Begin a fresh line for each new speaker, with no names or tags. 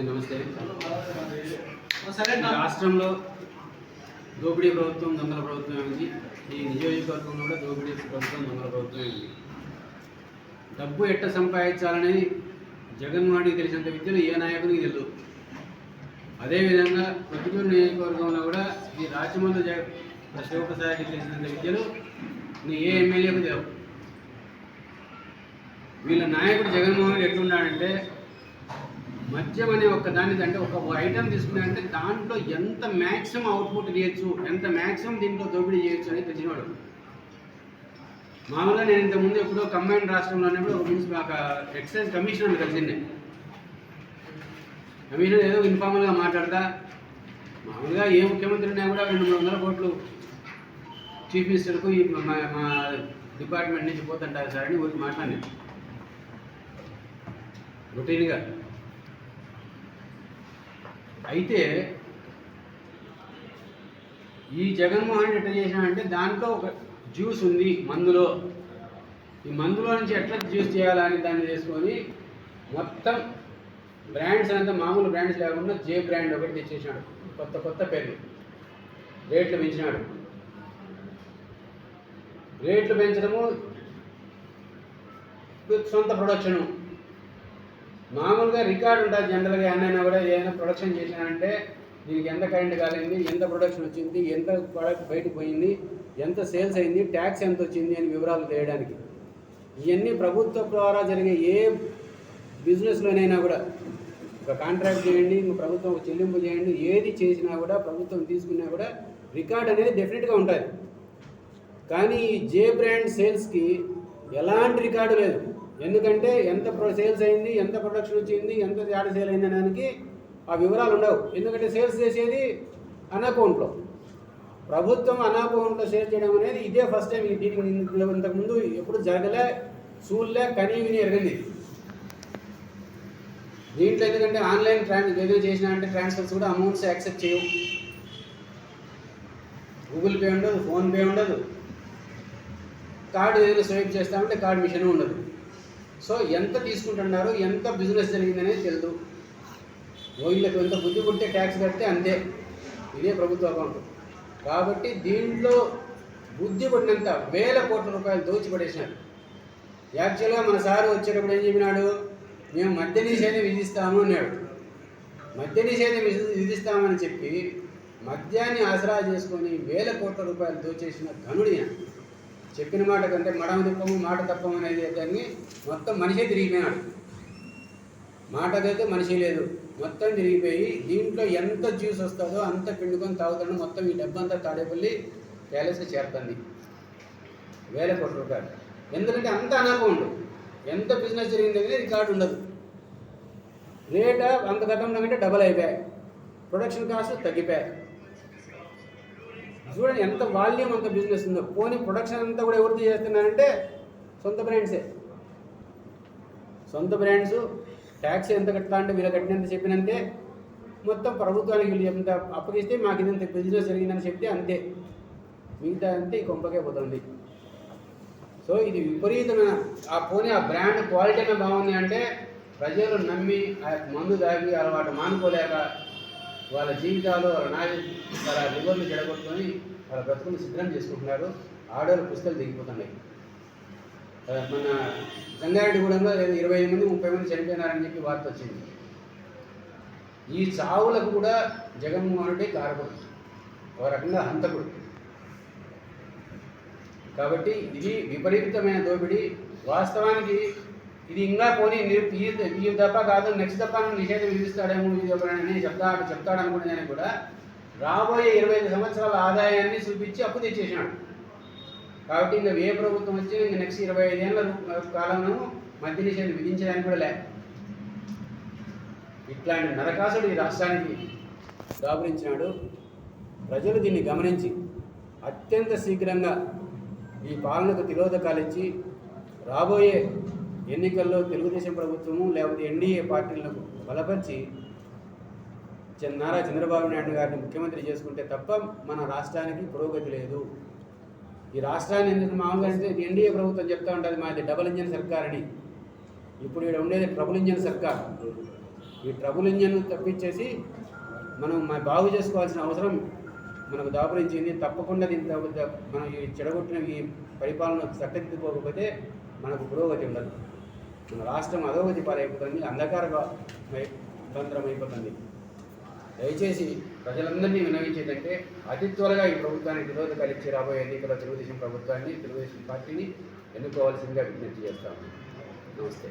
నమస్తే. రాష్ట్రంలో దోపిడీ ప్రభుత్వం దొంగల ప్రభుత్వం ఉంది ఈ నియోజకవర్గంలో కూడా దోపిడీ ప్రభుత్వం దొంగల ప్రభుత్వం ఉంది డబ్బు ఎట్ట సంపాదించాలని జగన్మోహన్కి తెలిసినంత విద్యలు ఏ నాయకునికి తెలియదు. అదేవిధంగా ప్రతికూల నియోజకవర్గంలో కూడా ఈ రాజమండ్రి జగ శివప్రసాద్కి తెలిసినంత విద్యలు నీ ఏ ఎమ్మెల్యేకు తెలియవు. వీళ్ళ నాయకుడు జగన్మోహన్ రెడ్డి ఎట్లున్నాడంటే మద్యం అనే ఒక దాని అంటే ఒక ఐటమ్ తీసుకున్నాడంటే దాంట్లో ఎంత మ్యాక్సిమం అవుట్పుట్ తీయచ్చు ఎంత మ్యాక్సిమం దీంట్లో దోపిడీ చేయొచ్చు అని తెలిసినవాడు. మామూలుగా నేను ఇంతకుముందు ఎప్పుడో కంబైన్ రాష్ట్రంలో ఉన్నప్పుడు ఒక మున్సిపల్ ఒక ఎక్సైజ్ కమిషనర్ కలిసిండే. కమిషనర్ ఏదో ఇన్ఫార్మల్గా మాట్లాడతా. మామూలుగా ఏ ముఖ్యమంత్రి ఉన్నా కూడా రెండు మూడు వందల కోట్లు చీఫ్ మినిస్టర్కు ఈ మా డిపార్ట్మెంట్ నుంచి పోతుంటారు సార్ అని ఊరికి మాట్లాడాను. రొటీన్గా అయితే ఈ జగన్మోహన్ రెడ్డి ఎట్లా చేసినాడంటే దాంట్లో ఒక జ్యూస్ ఉంది మందులో. ఈ మందులో నుంచి ఎట్లా జ్యూస్ చేయాలని దాన్ని చేసుకొని మొత్తం బ్రాండ్స్ అంతా మామూలు బ్రాండ్స్ లేకుండా జే బ్రాండ్ ఒకటి తెచ్చేసినాడు కొత్త కొత్త పేర్లు. రేట్లు పెంచినాడు. రేట్లు పెంచడము సొంత ప్రొడక్షను మామూలుగా రికార్డు ఉంటుంది జనరల్గా ఏమైనా కూడా ఏదైనా ప్రొడక్షన్ చేసినానంటే దీనికి ఎంత కరెంట్ కాలింది ఎంత ప్రొడక్షన్ వచ్చింది ఎంత ప్రొడక్ట్ బయటకు పోయింది ఎంత సేల్స్ అయింది ట్యాక్స్ ఎంత వచ్చింది అని వివరాలు తెలియడానికి. ఇవన్నీ ప్రభుత్వ ద్వారా జరిగే ఏ బిజినెస్లోనైనా కూడా ఒక కాంట్రాక్ట్ చేయండి ఇంక ప్రభుత్వం ఒక చెల్లింపు చేయండి ఏది చేసినా కూడా ప్రభుత్వం తీసుకున్నా కూడా రికార్డ్ అనేది డెఫినెట్గా ఉంటుంది. కానీ ఈ జే బ్రాండ్ సేల్స్కి ఎలాంటి రికార్డు లేదు. ఎందుకంటే ఎంత ప్రొ- సేల్స్ అయింది ఎంత ప్రొడక్షన్ వచ్చింది ఎంత తేడా సేల్ అయింది అనడానికి ఆ వివరాలు ఉండవు. ఎందుకంటే సేల్స్ చేసేది అనకౌంట్లో అకౌంట్లో ప్రభుత్వం అనాకోంట్లో సేల్ చేయడం అనేది ఇదే ఫస్ట్ టైం దీనికి ఇంతకుముందు ఎప్పుడు జరగలే చూడలే కనీ విని ఎరగంది దీంట్లో ఎందుకంటే ఆన్లైన్ ట్రాన్స్ ఏదో చేసినా అంటే ట్రాన్స్ఫర్స్ కూడా అమౌంట్స్ యాక్సెప్ట్ చేయవు. గూగుల్ పే ఉండదు ఫోన్పే ఉండదు. కార్డు ఏదైనా స్వైప్ చేస్తామంటే కార్డు మిషన్ ఉండదు. సో ఎంత తీసుకుంటున్నారు ఎంత బిజినెస్ జరిగిందనేది తెలియదు వీళ్ళకి ఎంత బుద్ధి పుట్టే ట్యాక్స్ కడితే అంతే. ఇదే ప్రభుత్వ అకౌంట్. కాబట్టి దీంట్లో బుద్ధి పడినంత వేల కోట్ల రూపాయలు దోచిపడేసినారు. యాక్చువల్గా మన సారు వచ్చేటప్పుడు ఏం చెప్పినాడు? మేము మద్య నిషేధం విధిస్తాము అన్నాడు. మద్య నిషేధం విధిస్తామని చెప్పి మద్యాన్ని ఆసరా చేసుకొని వేల కోట్ల రూపాయలు దోచేసిన ఘనుడు చెప్పిన మాట కంటే మడమ తిప్పము మాట తప్పము అనేది దాన్ని మొత్తం మనిషే తిరిగిపోయినాడు. మాటకైతే మనిషి లేదు. మొత్తం తిరిగిపోయి దీంట్లో ఎంత జ్యూస్ వస్తుందో అంత పిండుకొని తాగుతాడు మొత్తం ఈ డబ్బంతా తాడేపల్లి ప్యాలెస్కి చేరుతుంది. వేల కోట్ల రూపాయలు. ఎందుకంటే అంత అనకౌంట్ ఎంత బిజినెస్ జరిగిందనే రికార్డు ఉండదు. రేట్ అంత గతంలో కంటే డబల్ అయిపోయాయి. ప్రొడక్షన్ కాస్ట్ తగ్గిపోయాయి. చూడండి ఎంత వాల్యూమ్ అంత బిజినెస్ ఉందో. పోనీ ప్రొడక్షన్ అంతా కూడా ఎవరితో చేస్తున్నారంటే సొంత బ్రాండ్సే సొంత బ్రాండ్స్ ట్యాక్స్ ఎంత కట్టా అంటే వీళ్ళు కట్టినంత చెప్పినంతే మొత్తం ప్రభుత్వానికి వీళ్ళు ఎంత అప్పగిస్తే మాకు ఇదంత బిజినెస్ జరిగిందని చెప్తే అంతే. మిగతా అంతే ఈ కొంపకే పోతుంది. సో ఇది విపరీతమైన ఆ పోనీ ఆ బ్రాండ్ క్వాలిటీ అయినా బాగుంది అంటే ప్రజలు నమ్మి ఆ మందు తాగి అలవాటు మానుకోలేక వాళ్ళ జీవితాలు వాళ్ళ నాయ వాళ్ళ లివర్లు చెడగొట్టుకొని వాళ్ళ బ్రతుకుని సిద్ధం చేసుకుంటున్నారు. ఆడవాళ్ళ పుస్తకాలు దిగిపోతున్నాయి. మన జంగారెడ్డిగూడెంలో లేదా ఇరవై ఐదు మంది ముప్పై మంది చనిపోయినారని చెప్పి వార్త వచ్చింది. ఈ చావులకు కూడా జగన్మోహన్ కారకుడు. ఒక రకంగా హంతకుడు. కాబట్టి ఇది విపరీతమైన దోపిడీ. వాస్తవానికి ఇది ఇంకా పోనీ ఈ తప్ప దప్ప కాదు నెక్స్ట్ తప్ప నిషేధం విధిస్తాడేమో ఇది ఎవరైనా చెప్తా చెప్తాడు అనుకుంటున్నాను కూడా రాబోయే ఇరవై ఐదు సంవత్సరాల ఆదాయాన్ని చూపించి అప్పు తెచ్చేసాడు కాబట్టి ఇంకా ఏ ప్రభుత్వం వచ్చి ఇంకా నెక్స్ట్ ఇరవై ఐదేళ్ళ కాలంలో మద్య నిషేధం విధించడానికి కూడా లే. ఇట్లాంటి నరకాసుడు ఈ రాష్ట్రానికి దాపురించినాడు. ప్రజలు దీన్ని గమనించి అత్యంత శీఘ్రంగా ఈ పాలనకు తిరోధకాలు ఇచ్చి రాబోయే ఎన్నికల్లో తెలుగుదేశం ప్రభుత్వము లేకపోతే ఎన్డీఏ పార్టీలకు బలపరిచి నారా చంద్రబాబు నాయుడు గారిని ముఖ్యమంత్రి చేసుకుంటే తప్ప మన రాష్ట్రానికి పురోగతి లేదు. ఈ రాష్ట్రాన్ని ఎందుకు మామూలుగా ఎన్డీఏ ప్రభుత్వం చెప్తా ఉంటుంది మాది డబుల్ ఇంజన్ సర్కార్ అని. ఇప్పుడు ఇక్కడ ఉండేది ట్రబుల్ ఇంజన్ సర్కార్. ఈ ట్రబుల్ ఇంజన్ తప్పించేసి మనం బాగు చేసుకోవాల్సిన అవసరం మనకు దాపురించింది. తప్పకుండా దీని తగ్గ- మనం ఈ చెడగొట్టిన ఈ పరిపాలన చక్కదిద్దుకోకపోతే మనకు పురోగతి ఉండదు. రాష్ట్రం అధోగతి పాలైపోతుంది అంధకార తంత్రం అయిపోతుంది దయచేసి ప్రజలందరినీ వినవించేదంటే అతి త్వరగా ఈ ప్రభుత్వానికి నిరోధకాలు ఇచ్చి రాబోయే ఎన్నికల తెలుగుదేశం ప్రభుత్వాన్ని తెలుగుదేశం పార్టీని ఎన్నుకోవాల్సిందిగా విజ్ఞప్తి చేస్తాము నమస్తే.